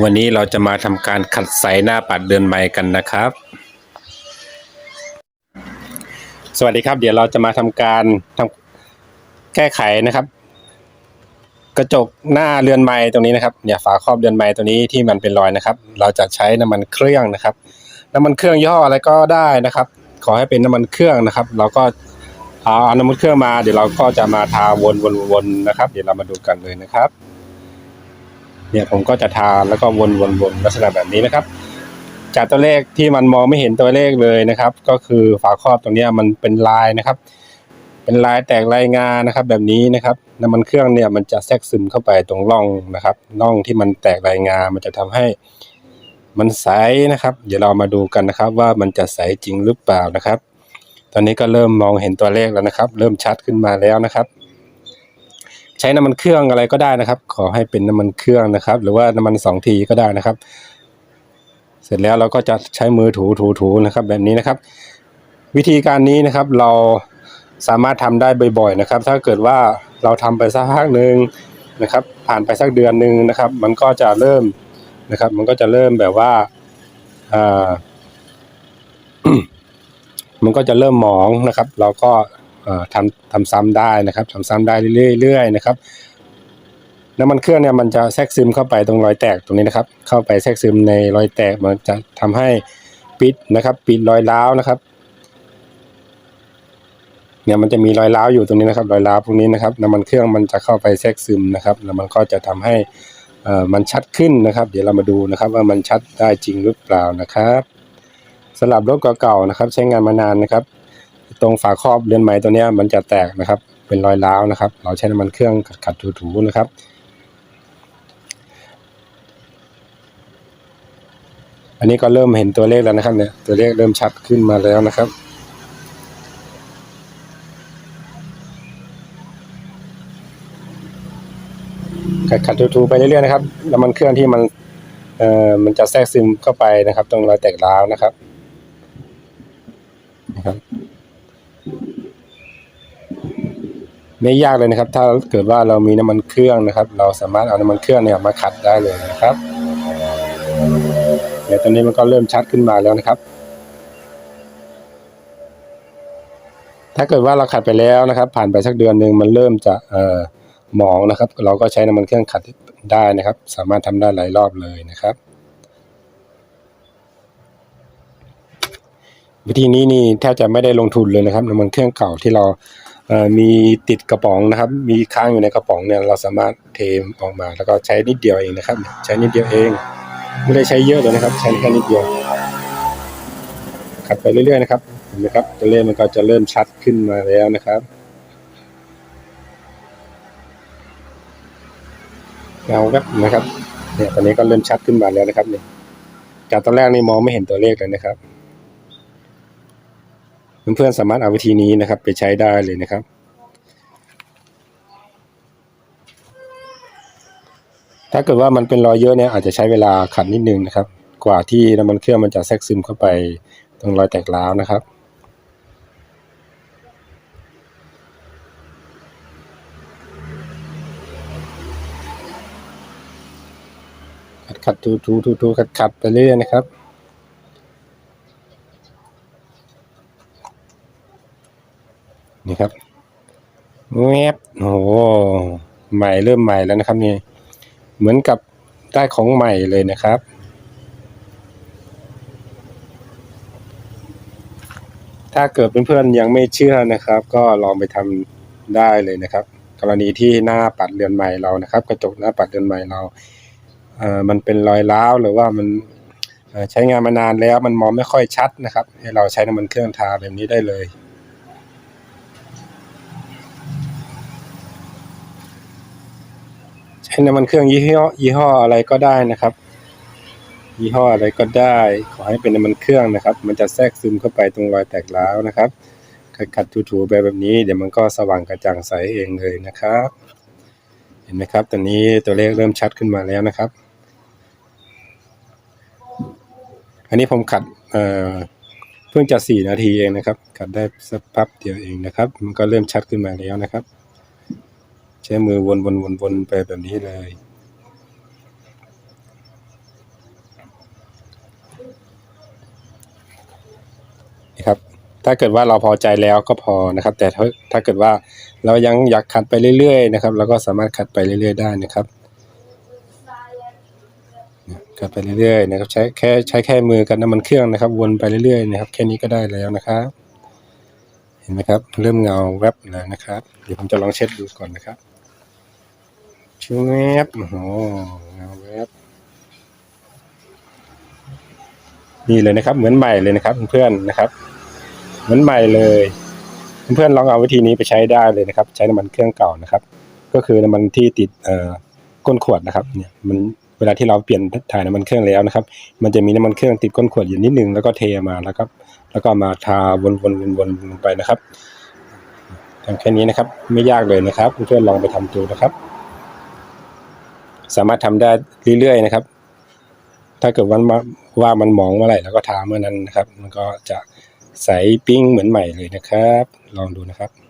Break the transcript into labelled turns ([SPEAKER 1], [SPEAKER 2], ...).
[SPEAKER 1] วันนี้เราจะมาทำการขัดใสหน้าปัดเดือนใหม่กันนะครับ สวัสดีครับ เดี๋ยวเราจะมาทำการทำแก้ไขนะครับ กระจกหน้าเรือนไม้ตรงนี้นะครับเนี่ยฝาครอบเรือนไม้ตัวนี้ที่มันเป็นรอยนะครับ เราจะใช้น้ำมันเครื่องนะครับ น้ำมันเครื่องย่ห้ออะไรก็ได้นะครับ ขอให้เป็นน้ำมันเครื่องนะครับ เราก็เอาเอาน้ำมันเครื่องมา เดี๋ยวเราก็จะมาทาวนวนวนนะครับ เดี๋ยวเรามาดูกันเลยนะครับ เนี่ยผมก็จะทาแล้วก็วนวนวนลักษณะแบบนี้นะครับ จากตัวเลขที่มันมองไม่เห็นตัวเลขเลยนะครับ ก็คือฝาครอบตรงนี้มันเป็นลายนะครับ เป็นลายแตกลายงานะครับ แบบนี้นะครับน้ำมันเครื่องเนี่ยมันจะแทรกซึมเข้าไปตรงร่องนะครับร่องที่มันแตกลายงา มันจะทำให้มันใสนะครับ เดี๋ยวเรามาดูกันนะครับ ว่ามันจะใสจริงหรือเปล่านะครับ ตอนนี้ก็เริ่มมองเห็นตัวเลขแล้วนะครับ เริ่มชัดขึ้นมาแล้วนะครับ ใช้น้ำมันเครื่องอะไรก็ได้นะครับ ขอให้เป็นน้ำมันเครื่องนะครับ หรือว่าน้ำมันสองทีก็ได้นะครับ เสร็จแล้วเราก็จะใช้มือถูถูถูนะครับ แบบนี้นะครับ วิธีการนี้นะครับเราสามารถทำได้บ่อยๆนะครับ ถ้าเกิดว่าเราทำไปสักพักหนึ่งนะครับ ผ่านไปสักเดือนหนึ่งนะครับ มันก็จะเริ่มนะครับ มันก็จะเริ่มแบบว่าอ่ามันก็จะเริ่มหมองนะครับ เราก็ ทำทำซ้ำได้นะครับทำซ้ำได้เรื่อยๆนะครับน้ำมันเครื่องเนี่ยมันจะแทรกซึมเข้าไปตรงรอยแตกตรงนี้นะครับ เข้าไปแทรกซึมในรอยแตกมันจะทำให้ปิดนะครับ ปิดรอยร้าวนะครับ เนี่ยมันจะมีรอยร้าวอยู่ตรงนี้นะครับ รอยร้าวพวกนี้นะครับน้ำมันเครื่องมันจะเข้าไปแทรกซึมนะครับ แล้วมันก็จะทำให้มันชัดขึ้นนะครับ เดี๋ยวเรามาดูนะครับ ว่ามันชัดได้จริงหรือเปล่านะครับสำหรับรถเก่าๆนะครับ ใช้งานมานานนะครับ ตรงฝาครอบเรือนไหมตัวเนี้ยมันจะแตกนะครับ เป็นรอยร้าวนะครับ เราใช้น้ำมันเครื่องขัดๆถูๆนะครับ อันนี้ก็เริ่มเห็นตัวเลขแล้วนะครับเนี่ยตัวเลขเริ่มชัดขึ้นมาแล้วนะครับขัดขัดถูๆไปเรื่อยๆนะครับน้ำมันเครื่องที่มันเอ่อมันจะแทรกซึมเข้าไปนะครับ ตรงรอยแตกร้าวนะครับนะครับ ไม่ยากเลยนะครับ ถ้าเกิดว่าเรามีน้ำมันเครื่องนะครับ เราสามารถเอาน้ำมันเครื่องเนี่ยมาขัดได้เลยนะครับเดี๋ยวตอนนี้มันก็เริ่มชัดขึ้นมาแล้วนะครับ ถ้าเกิดว่าเราขัดไปแล้วนะครับ ผ่านไปสักเดือนหนึ่งมันเริ่มจะเอ่อหมองนะครับ เราก็ใช้น้ำมันเครื่องขัดได้นะครับ สามารถทำได้หลายรอบเลยนะครับวิธีนี้นี่แทบจะไม่ได้ลงทุนเลยนะครับน้ำมันเครื่องเก่าที่เรา มีติดกระป๋องนะครับ มีค้างอยู่ในกระป๋องเนี่ยเราสามารถเทออกมา แล้วก็ใช้นิดเดียวเองนะครับ ใช้นิดเดียวเอง ไม่ได้ใช้เยอะเลยนะครับ ใช้แค่นิดเดียวขัดไปเรื่อยๆนะครับเห็นไหมครับตัวเลขมันก็จะเริ่มชัดขึ้นมาแล้วนะครับเงาครับนะครับเนี่ยตอนนี้ก็เริ่มชัดขึ้นมาแล้วนะครับเนี่ยจากตอนแรกนี่มองไม่เห็นตัวเลขเลยนะครับ เพื่อนๆสามารถเอาวิธีนี้นะครับ ไปใช้ได้เลยนะครับถ้าเกิดว่ามันเป็นรอยเยอะเนี่ยอาจจะใช้เวลาขัดนิดนึงนะครับ กว่าที่น้ำมันเครื่องมันจะแทรกซึมเข้าไปตรงรอยแตกร้าวนะครับ ขัดขัดถูถูถูถูขัดขัดไปเรื่อยนะครับ นี่ครับแวบโอ้โหใหม่เริ่มใหม่แล้วนะครับนี่เหมือนกับได้ของใหม่เลยนะครับ ถ้าเกิดเพื่อนๆยังไม่เชื่อนะครับ ก็ลองไปทำได้เลยนะครับ กรณีที่หน้าปัดเรือนใหม่เรานะครับ กระจกหน้าปัดเรือนใหม่เราเอ่อมันเป็นรอยร้าวหรือว่ามันใช้งานมานานแล้วมันมองไม่ค่อยชัดนะครับ ให้เราใช้น้ำมันเครื่องทาแบบนี้ได้เลย ใช้น้ำมันเครื่องยี่ห้อยี่ห้ออะไรก็ได้นะครับ ยี่ห้ออะไรก็ได้ ขอให้เป็นน้ำมันเครื่องนะครับ มันจะแทรกซึมเข้าไปตรงรอยแตกร้าวนะครับขัดขัดถูๆไปแบบนี้ เดี๋ยวมันก็สว่างกระจ่างใสเองเลยนะครับ เห็นไหมครับ ตอนนี้ตัวเลขเริ่มชัดขึ้นมาแล้วนะครับ อันนี้ผมขัดเอ่อเพิ่งจะสี่นาทีเองนะครับ ขัดได้สักแป๊บเดียวเองนะครับ มันก็เริ่มชัดขึ้นมาแล้วนะครับ ใช้มือวนวนวนวนไปแบบนี้เลย นะครับ ถ้าเกิดว่าเราพอใจแล้วก็พอนะครับ แต่ถ้าเกิดว่าเรายังอยากขัดไปเรื่อยๆนะครับเราก็สามารถขัดไปเรื่อย ๆ ได้นะครับขัดไปเรื่อยๆนะครับ ใช้แค่ใช้แค่มือกับน้ำมันเครื่องนะครับ วนไปเรื่อยๆนะครับ แค่นี้ก็ได้แล้วนะครับเห็นไหมครับ เริ่มเงาแวบแล้วนะครับ เดี๋ยวผมจะลองเช็ดดูก่อนนะครับ ชูแวบโอ้โหเงาแวบนี่เลยนะครับ เหมือนใหม่เลยนะครับ เพื่อนๆนะครับ เหมือนใหม่เลย เพื่อนๆลองเอาวิธีนี้ไปใช้ได้เลยนะครับ ใช้น้ำมันเครื่องเก่านะครับ ก็คือน้ำมันที่ติดเอ่อก้นขวดนะครับ เนี่ยมันเวลาที่เราเปลี่ยนถ่ายน้ำมันเครื่องแล้วนะครับ มันจะมีน้ำมันเครื่องติดก้นขวดอยู่นิดนึงแล้วก็เทมาแล้วครับ แล้วก็มาทาวนๆวนๆลงไปนะครับทำแค่นี้นะครับ ไม่ยากเลยนะครับเพื่อนๆลองไปทำดูนะครับ สามารถทำได้เรื่อยๆนะครับ ถ้าเกิดวันว่ามันมองเมื่อไหร่แล้วก็ทาเมื่อนั้นนะครับ มันก็จะใสปิ้งเหมือนใหม่เลยนะครับ ลองดูนะครับ